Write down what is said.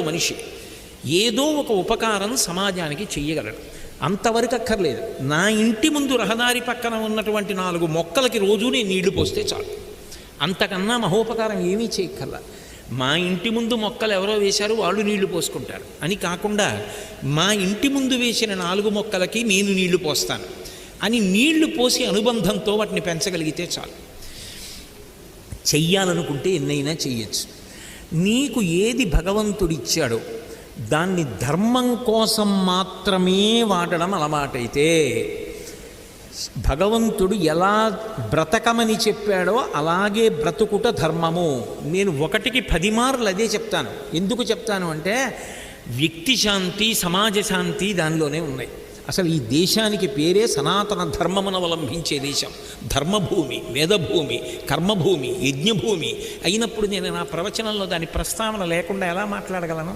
మనిషి ఏదో ఒక ఉపకారం సమాజానికి చెయ్యగలడు. అంతవరకు అక్కర్లేదు. నా ఇంటి ముందు రహదారి పక్కన ఉన్నటువంటి నాలుగు మొక్కలకి రోజు నేను నీళ్ళు పోస్తే చాలు. అంతకన్నా మహోపకారం ఏమీ చేయక్కర్లా. మా ఇంటి ముందు మొక్కలు ఎవరో వేశారు వాళ్ళు నీళ్ళు పోసుకుంటారు. అని కాకుండా మా ఇంటి ముందు వేసిన నాలుగు మొక్కలకి నేను నీళ్ళు పోస్తాను. అని నీళ్ళు పోసి అనుబంధంతో వాటిని పెంచగలిగితే చాలు. చెయ్యాలనుకుంటే ఎన్నైనా చెయ్యొచ్చు. నీకు ఏది భగవంతుడిచ్చాడో దాన్ని ధర్మం కోసం మాత్రమే వాడడం అలవాటైతే భగవంతుడు ఎలా బ్రతకమని చెప్పాడో అలాగే బ్రతుకుట ధర్మము. నేను ఒకటికి పది మార్లు అదే చెప్తాను. ఎందుకు చెప్తాను అంటే వ్యక్తి శాంతి సమాజ శాంతి దానిలోనే ఉన్నాయి. అసలు ఈ దేశానికి పేరే సనాతన ధర్మమును అవలంబించే దేశం. ధర్మభూమి వేదభూమి కర్మభూమి యజ్ఞభూమి. అయినప్పుడు నేను నా ప్రవచనంలో దాని ప్రస్తావన లేకుండా ఎలా మాట్లాడగలను?